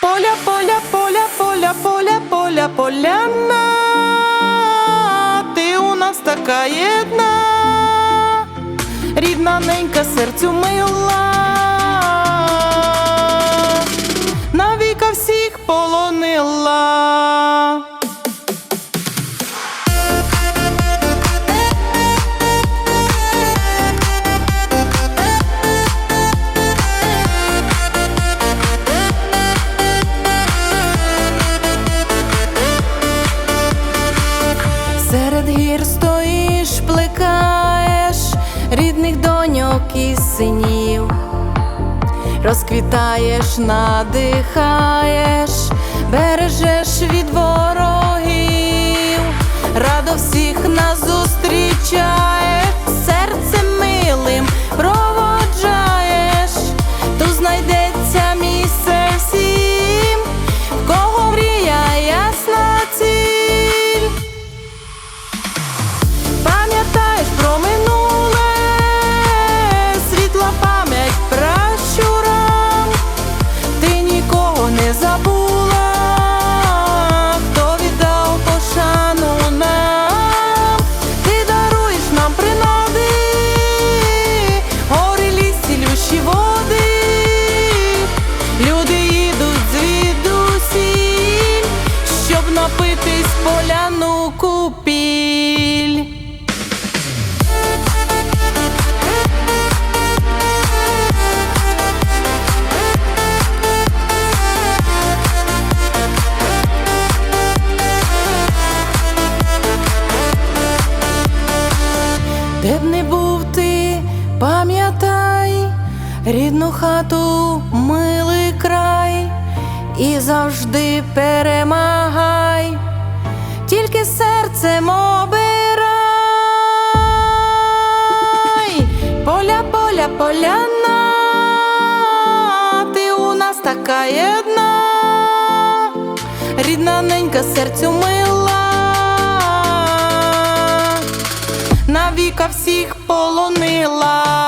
Поля, поля, поля, поля, поля, поля, поляна. Ти у нас така єдна, рідна ненька серцю мила. Навіка всіх полонила. Гір стоїш, плекаєш рідних доньок і синів, розквітаєш, надихаєш, бережеш від ворогів, поляну купіль. Де б не був ти, пам'ятай рідну хату, милий край, і завжди перемагай, тільки серцем обирай. Поля, поля, поляна, ти у нас така єдна, рідна ненька серцю мила навіка всіх полонила.